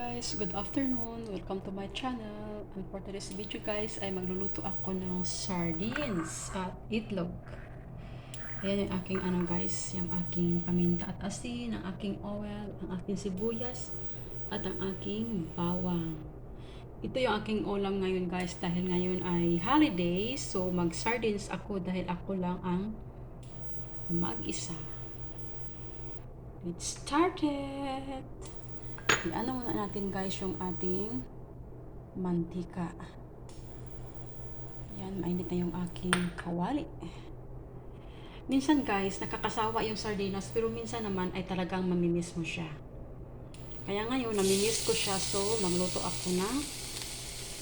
guys, good afternoon. Welcome to my channel. And for today's video guys ay magluluto ako ng sardines at itlog. Ayan yung aking ano guys, yung aking paminta at asin, ang aking oil, ang aking sibuyas, at ang aking bawang. Ito yung aking ulam ngayon guys dahil ngayon ay holiday. So mag sardines ako dahil ako lang ang mag-isa. Let's start it! Iano muna natin guys yung ating mantika. Yan, mainit na yung aking kawali. Minsan guys, nakakasawa yung sardinas pero minsan naman ay talagang mamimiss mo siya. Kaya ngayon, namimiss ko siya so magluto ako ng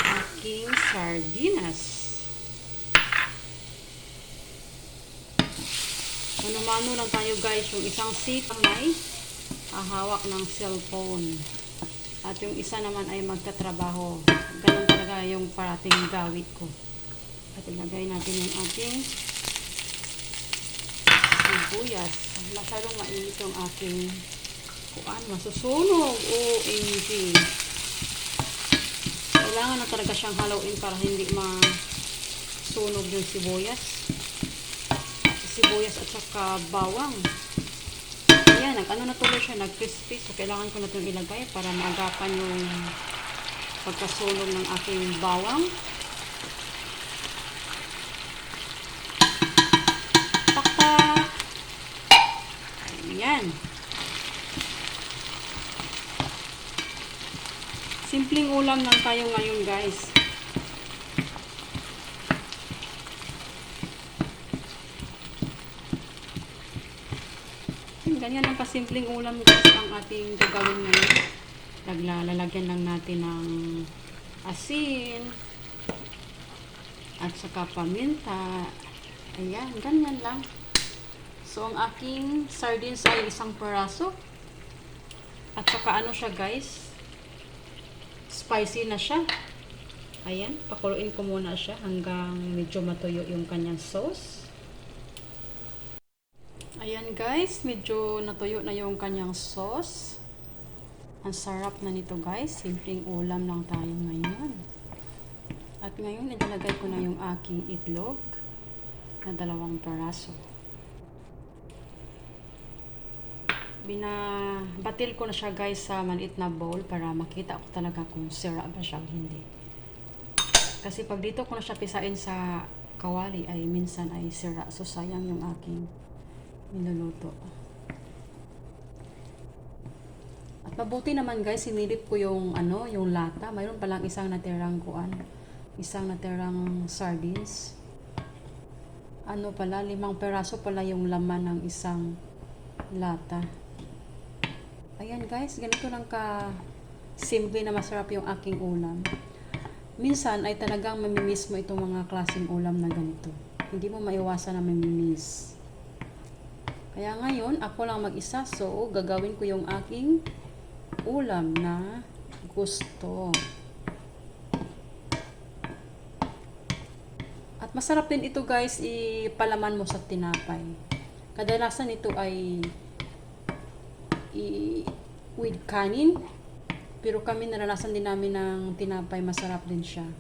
aking sardinas. Mano-mano lang tayo guys, yung isang sita may hahawak ng cellphone. At yung isa naman ay magtatrabaho. Ganun talaga yung parating gawit ko. At ilagay natin yung ating sibuyas. Masyadong mainit yung aking kuan. Masusunog. OMG. Kailangan na talaga siyang haluin para hindi masunog yung sibuyas. Sibuyas at saka bawang. Ayan, nag-ano na tuloy siya, nag-crispy. So, kailangan ko na itong ilagay para maagapan yung pagkasunog ng aking bawang. Pakpak! Ayan. Simpleng ulam lang tayo ngayon, guys. Ganyan ang kasimpleng ulam guys ang ating gagawin ngayon. Naglalagyan lang natin ng asin at saka paminta. Ayan, ganyan lang. So, ang aking sardines ay isang peraso. At saka ano siya guys? Spicy na siya. Ayan, pakuluin ko muna siya hanggang medyo matuyo yung kanyang sauce. Ayan guys, medyo natuyo na yung kanyang sauce. Ang sarap na nito guys. Simpleng ulam lang tayo ngayon. At ngayon, nilagay ko na yung aking itlog na dalawang peraso. Binabatil ko na siya guys sa maliit na bowl para makita ko talaga kung sira ba siya hindi. Kasi pag dito ko na siya pisain sa kawali ay minsan ay sira. So sayang yung aking niluluto. At mabuti naman guys, sinilip ko yung ano, yung lata. Mayroon palang isang natirang kuan, isang natirang sardines. Ano pala, limang peraso pala yung laman ng isang lata. Ayan guys, ganito lang ka simple na masarap yung aking ulam. Minsan ay talagang mamimiss mo itong mga klaseng ulam na ganito. Hindi mo maiwasan na mamimiss. Kaya ngayon, ako lang mag-isa. So, gagawin ko yung aking ulam na gusto. At masarap din ito guys, ipalaman mo sa tinapay. Kadalasan ito ay i with kanin. Pero kami naranasan din namin ng tinapay, masarap din siya.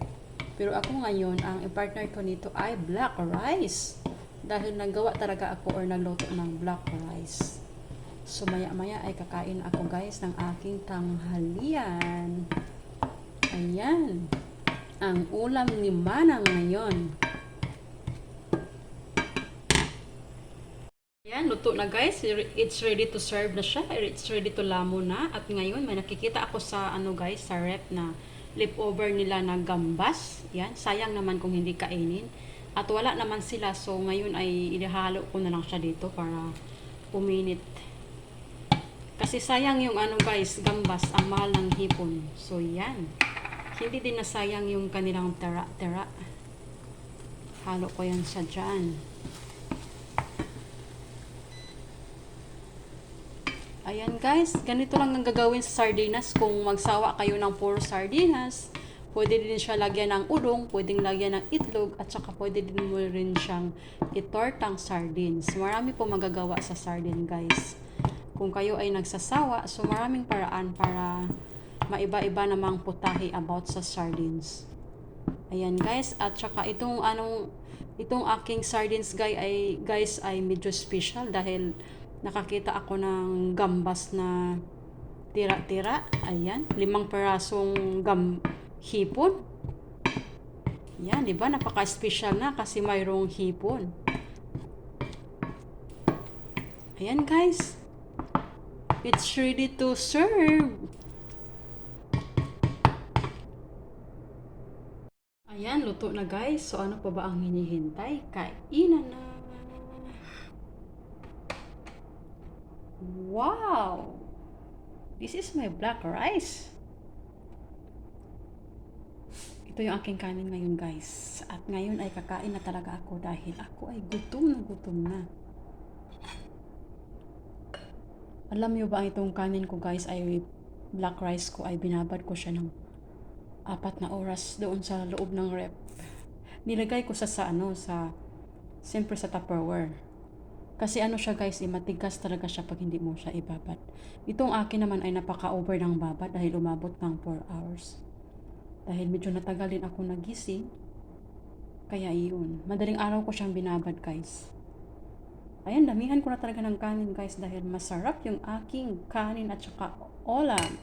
Pero ako ngayon, ang partner ko nito ay black rice dahil nagawa talaga ako or nagluto ng black rice. So maya maya ay kakain ako guys ng aking tanghalian. Ayan. Ang ulam ni Manang ngayon. Ayan, luto na guys. It's ready to serve na siya. It's ready to lamo na. At ngayon, may nakikita ako sa ano guys, sa rep na leftover nila na gambas. Yan, sayang naman kung hindi kainin. At wala naman sila. So, ngayon ay ilihalo ko na lang siya dito para puminit. Kasi sayang yung ano guys, gambas, ang mahal ng hipon. So, yan. Hindi din nasayang yung kanilang tera-tera. Halo ko yan sa dyan. Ayan guys, ganito lang ang gagawin sa sardinas. Kung magsawa kayo ng puro sardinas, Pwede din siya lagyan ng udong, pwedeng lagyan ng itlog, at saka pwede din mo rin siyang itortang sardines. Marami po magagawa sa sardine, guys. Kung kayo ay nagsasawa, so maraming paraan para maiba-iba namang putahe about sa sardines. Ayan guys, at saka itong anong itong aking sardines guy ay guys ay medyo special dahil nakakita ako ng gambas na tira-tira. Ayan, limang perasong gam hipon. Yan, di ba? Napaka-special na kasi mayroong hipon. Ayan guys. It's ready to serve. Ayan, luto na guys. So ano pa ba ang hinihintay? Kainan na. Wow! This is my black rice. Ito yung aking kanin ngayon guys. At ngayon ay kakain na talaga ako dahil ako ay gutom na gutom na. Alam niyo ba itong kanin ko guys ay black rice ko ay binabad ko siya ng apat na oras doon sa loob ng rep. Nilagay ko sa sa ano sa siyempre sa Tupperware. Kasi ano siya guys, eh, matigas talaga siya pag hindi mo siya ibabad. Itong akin naman ay napaka-over ng babad dahil umabot ng 4 hours. Dahil medyo natagal din ako nagising. Kaya iyon. Madaling araw ko siyang binabad guys. Ayan, damihan ko na talaga ng kanin guys dahil masarap yung aking kanin at saka ulam.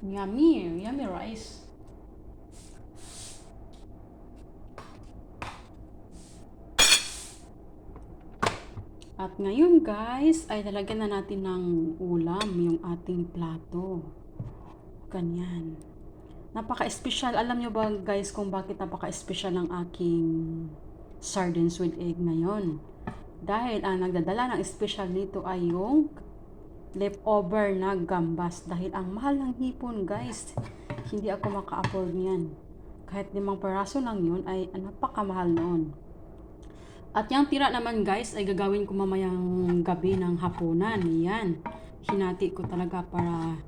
Yummy, yummy rice. At ngayon guys, ay lalagyan na natin ng ulam yung ating plato. Ganyan. Napaka-espesyal. Alam nyo ba guys kung bakit napaka-espesyal ng aking sardines with egg ngayon? Dahil ang nagdadala ng special nito ay yung leftover na gambas. Dahil ang mahal ng hipon guys, hindi ako maka-afford niyan. Kahit limang peraso lang yun ay napakamahal noon. At yung tira naman guys ay gagawin ko mamayang gabi ng hapunan. Yan. Hinati ko talaga para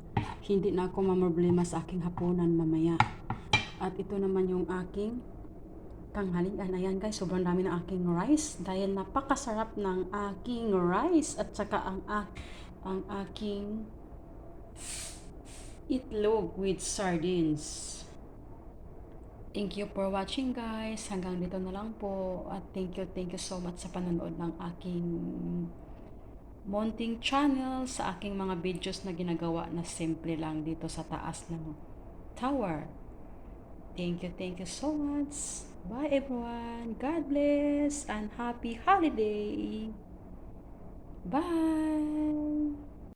hindi na ako mamroblema sa aking hapunan mamaya. At ito naman yung aking tanghalian. Ayan guys, sobrang dami ng aking rice dahil napakasarap ng aking rice at saka ang, ang aking itlog with sardines. Thank you for watching guys. Hanggang dito na lang po. At thank you, thank you so much sa panonood ng aking Monting channel sa aking mga videos na ginagawa na simple lang dito sa taas ng tower. Thank you, thank you so much. Bye everyone. God bless and happy holiday. Bye.